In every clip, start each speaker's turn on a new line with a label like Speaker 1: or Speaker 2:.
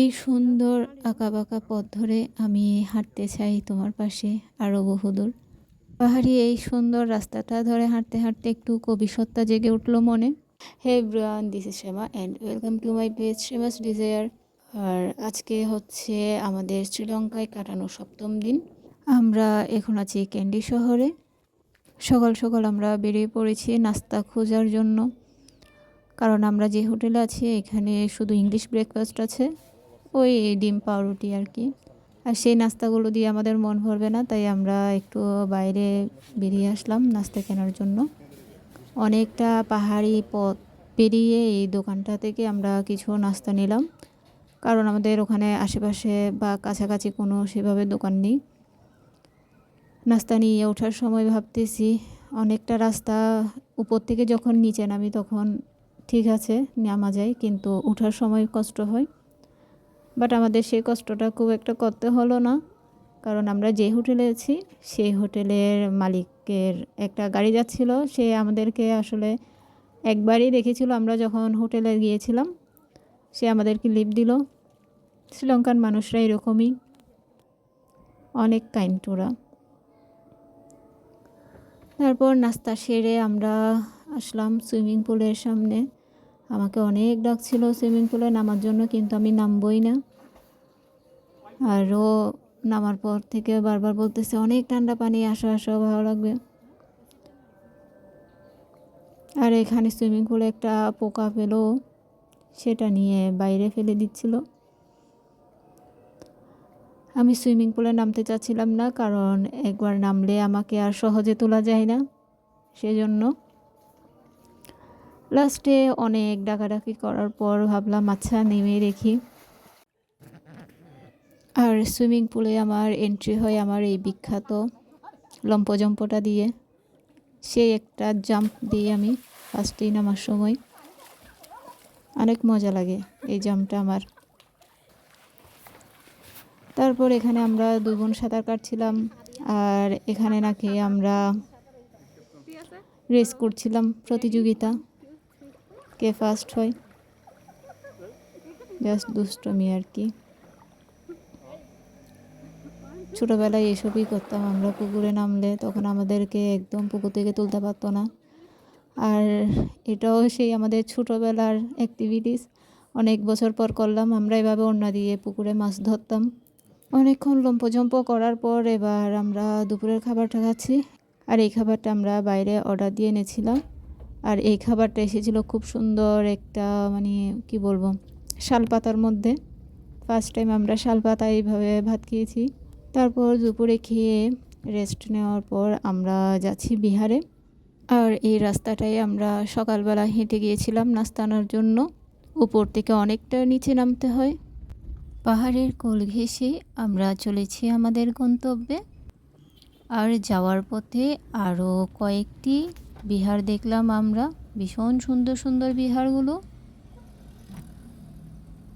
Speaker 1: এই সুন্দর আঁকাবাঁকা পথ ধরে আমি হাঁটতে চাই তোমার পাশে আরও বহুদূর। পাহাড়ি এই সুন্দর রাস্তাটা ধরে হাঁটতে হাঁটতে একটু কবিসত্তা জেগে উঠল মনে। Hey bran this is Shyama and welcome to my page Shyama's desire আর আজকে হচ্ছে আমাদের শ্রীলঙ্কায় কাটানো সপ্তম দিন। আমরা এখন আছি ক্যান্ডি শহরে। সকাল সকাল আমরা বেরিয়ে পড়েছি নাস্তা খোঁজার জন্য। কারণ আমরা যে হোটেলে আছি, এখানে শুধু ইংলিশ ব্রেকফাস্ট আছে। ওই ডিম পাউরুটি আর কি। আর সেই নাস্তাগুলো দিয়ে আমাদের মন ভরবে না, তাই আমরা একটু বাইরে বেরিয়ে আসলাম নাস্তা কেনার জন্য। অনেকটা পাহাড়ি পথ পেরিয়ে এই দোকানটা থেকে আমরা কিছু নাস্তা নিলাম। কারণ আমাদের ওখানে আশেপাশে বা কাছাকাছি কোনো সেভাবে দোকান নেই। নাস্তা নিয়ে ওঠার সময় ভাবতেছি, অনেকটা রাস্তা উপর থেকে যখন নিচে নামি তখন ঠিক আছে, নামা যায়, কিন্তু ওঠার সময় কষ্ট হয়। বাট আমাদের সেই কষ্টটা খুব একটা করতে হলো না। কারণ আমরা যে হোটেলে আছি, সেই হোটেলের মালিকের একটা গাড়ি যাচ্ছিল। সে আমাদেরকে আসলে একবারই দেখেছিল। আমরা যখন হোটেলে গিয়েছিলাম, সে আমাদেরকে লিপ দিল। শ্রীলঙ্কার মানুষরা এরকমই, অনেক কাইন্ড ওরা তারপর নাস্তা সেরে আমরা আসলাম সুইমিং পুলের সামনে। আমাকে অনেক ডাকছিল সুইমিং পুলে, নামার জন্য কিন্তু আমি নামবই না। আর ও নামার পর থেকে বারবার বলতেছে, অনেক ঠান্ডা পানি, আসো আসো, ভালো লাগবে। আর এখানে সুইমিং পুলে একটা পোকা পেল, সেটা নিয়ে বাইরে ফেলে দিচ্ছিল। আমি সুইমিং পুলে নামতে চাচ্ছিলাম না, কারণ একবার নামলে আমাকে আর সহজে তোলা যায় না, সেজন্য লাস্টে অনেক ডাকাডাকি করার পর ভাবলাম আচ্ছা নেমে রেখি আর সুইমিং পুলে আমার এন্ট্রি হয় আমার এই বিখ্যাত লম্পজম্পটা দিয়ে। সেই একটা জাম্প দিয়ে আমি ফার্স্টেই নামার সময়। অনেক মজা লাগে এই জাম্পটা আমার। তারপর এখানে আমরা দুই বোন সাঁতার কাটছিলাম আর এখানে নাকি আমরা রেস করছিলাম প্রতিযোগিতা। কে ফার্স্ট হয়? জাস্ট দুষ্টমি আর কি। ছোটোবেলায় এসবই করতাম, আমরা পুকুরে নামলে তখন আমাদেরকে একদম পুকুর থেকে তুলতে পারতো না। আর এটাও সেই আমাদের ছোটোবেলার অ্যাক্টিভিটিস অনেক বছর পর করলাম, আমরা এভাবে অন্য দিয়ে পুকুরে মাছ ধরতাম। অনেকক্ষণ লম্পজম্প করার পর এবার আমরা দুপুরের খাবারটা খাচ্ছি। আর এই খাবারটা আমরা বাইরে অর্ডার দিয়ে এনেছিলাম। আর এই খাবারটা এসেছিল খুব সুন্দর একটা মানে কি বলব শাল পাতার মধ্যে। ফার্স্ট টাইম আমরা শাল পাতা এইভাবে ভাত খেয়েছি। তারপর দুপুরে খেয়ে রেস্ট নেওয়ার পর আমরা যাচ্ছি বিহারে। আর এই রাস্তাটাই আমরা সকালবেলা হেঁটে গিয়েছিলাম নাস্তানোর জন্য। উপর থেকে অনেকটা নিচে নামতে হয়। পাহাড়ের কোল ঘেঁষে আমরা চলেছি আমাদের গন্তব্যে। আর যাওয়ার পথে আরও কয়েকটি বিহার দেখলাম আমরা। ভীষণ সুন্দর সুন্দর বিহারগুলো।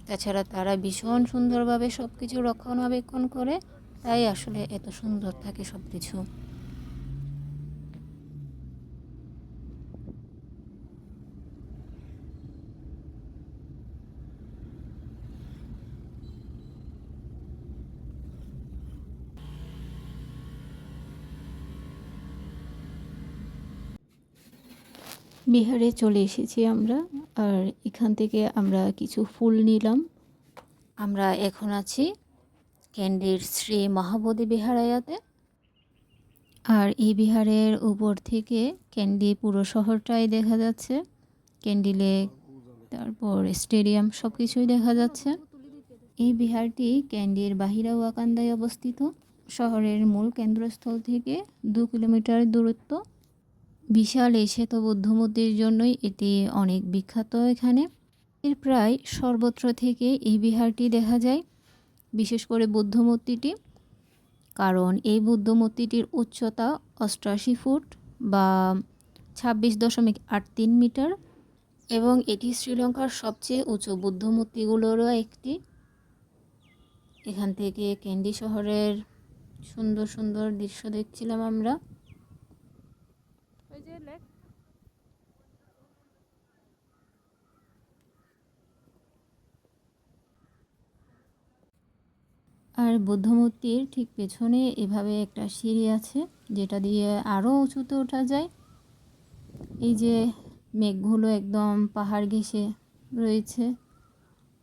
Speaker 1: তাছাড়া তারা ভীষণ সুন্দরভাবে সব কিছু রক্ষণাবেক্ষণ করে। তাই আসলে এত সুন্দর থাকে সব কিছু বিহারে চলে এসেছি আমরা, আর এখান থেকে আমরা কিছু ফুল নিলাম। আমরা এখন আছি ক্যান্ডির শ্রী মহাবোধি বিহারায়াতে। আর এই বিহারের উপর থেকে ক্যান্ডি পুরো শহরটাই দেখা যাচ্ছে। ক্যান্ডি লেক, তারপর স্টেডিয়াম সব কিছুই দেখা যাচ্ছে। এই বিহারটি ক্যান্ডির বাহিরা ওয়াকান্দায় অবস্থিত। শহরের মূল কেন্দ্রস্থল থেকে দু কিলোমিটার দূরত্ব। বিশাল এই শ্বেত বুদ্ধমূর্তির জন্যই এটি অনেক বিখ্যাত এখানে। এর প্রায় সর্বত্র থেকে এই বিহারটি দেখা যায়, বিশেষ করে বুদ্ধমূর্তিটি, কারণ এই বুদ্ধমূর্তিটির উচ্চতা অষ্টআশি ফুট বা ছাব্বিশ দশমিক আট তিন মিটার এবং এটি শ্রীলঙ্কার সবচেয়ে উঁচু বুদ্ধমূর্তিগুলোরও একটি। এখান থেকে ক্যান্ডি শহরের সুন্দর সুন্দর দৃশ্য দেখছিলাম আমরা। আর বুদ্ধমূর্তির ঠিক পেছনে এভাবে একটা সিঁড়ি আছে, যেটা দিয়ে আরও উঁচুতে ওঠা যায়। এই যে মেঘগুলো একদম পাহাড় ঘেঁষে রয়েছে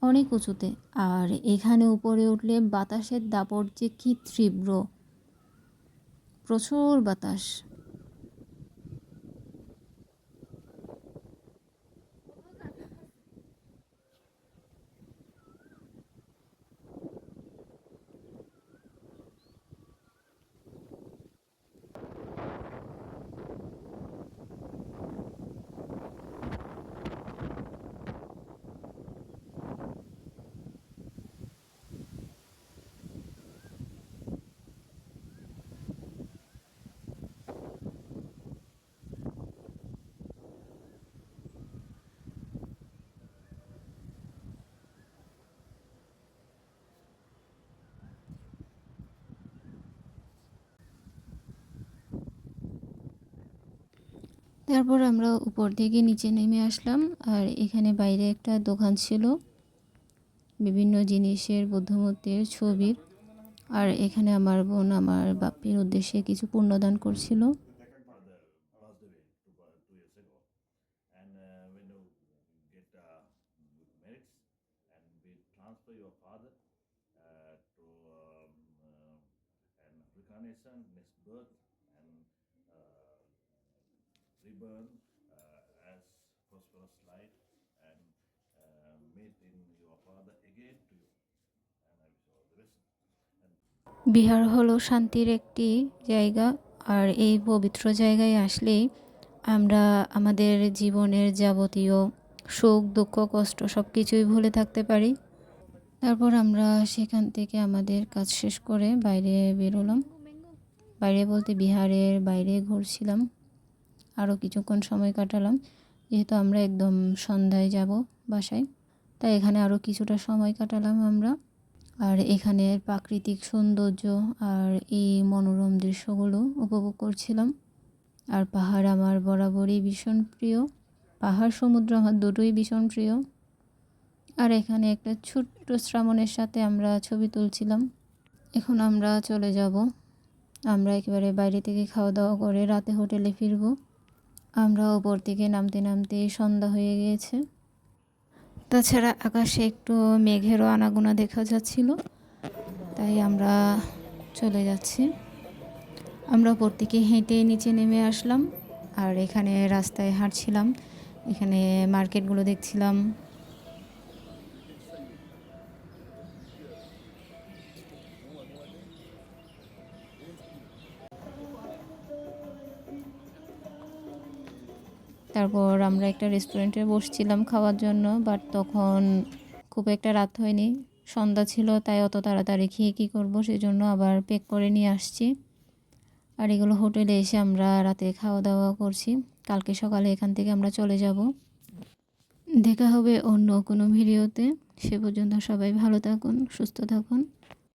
Speaker 1: অনেক উঁচুতে। আর এখানে উপরে উঠলে বাতাসের দাপট যে কী তীব্র। প্রচুর বাতাস। তারপর আমরা উপর থেকে নিচে নেমে আসলাম। আর এখানে বাইরে একটা দোকান ছিল। বিভিন্ন জিনিসের বুদ্ধমূর্তির ছবির আর এখানে আমার বোন আমার বাপের উদ্দেশ্যে কিছু পূর্ণদান করছিল।
Speaker 2: Reborn uh, as prosperous life, and uh, meet in your father again to you. And I wish all the best.
Speaker 1: Bihar হলো শান্তির একটি জায়গা আর এই পবিত্র জায়গায় আসলেই আমরা আমাদের জীবনের যাবতীয় সুখ দুঃখ কষ্ট সব কিছুই ভুলে থাকতে পারি তারপর আমরা সেখান থেকে আমাদের কাজ শেষ করে বাইরে বেরোলাম বাইরে বলতে বিহারের বাইরে ঘুরছিলাম আরও কিছুক্ষণ সময় কাটালাম। যেহেতু আমরা একদম সন্ধ্যায় যাব বাসায়, তাই এখানে আরও কিছুটা সময় কাটালাম আমরা। আর এখানের প্রাকৃতিক সৌন্দর্য আর এই মনোরম দৃশ্যগুলো উপভোগ করছিলাম। আর পাহাড় আমার বরাবরই ভীষণ প্রিয়। পাহাড়, সমুদ্র আমার দুটোই ভীষণ প্রিয়। আর এখানে একটা ছোট্ট শ্রাবণের সাথে আমরা ছবি তুলছিলাম। এখন আমরা চলে যাব। আমরা একেবারে বাইরে থেকে খাওয়া দাওয়া করে রাতে হোটেলে ফিরবো। আমরা ওপর থেকে নামতে নামতে সন্ধ্যা হয়ে গিয়েছে। তাছাড়া আকাশে একটু মেঘেরও আনাগোনা দেখা যাচ্ছিল, তাই আমরা চলে যাচ্ছি। আমরা ওপর থেকে হেঁটে নিচে নেমে আসলাম, আর এখানে রাস্তায় হাঁটছিলাম। এখানে মার্কেটগুলো দেখছিলাম তারপর আমরা একটা রেস্টুরেন্টে বসছিলাম খাওয়ার জন্য বাট তখন খুব একটা রাত হয়নি। সন্ধ্যা ছিল, তাই অত তাড়াতাড়ি খেয়ে কী করব সেই জন্য আবার পেক করে নিয়ে আসছি। আর এগুলো হোটেলে এসে আমরা রাতে খাওয়া দাওয়া করছি। কালকে সকালে এখান থেকে আমরা চলে যাব। দেখা হবে অন্য কোনো ভিডিওতে। সে পর্যন্ত সবাই ভালো থাকুন, সুস্থ থাকুন।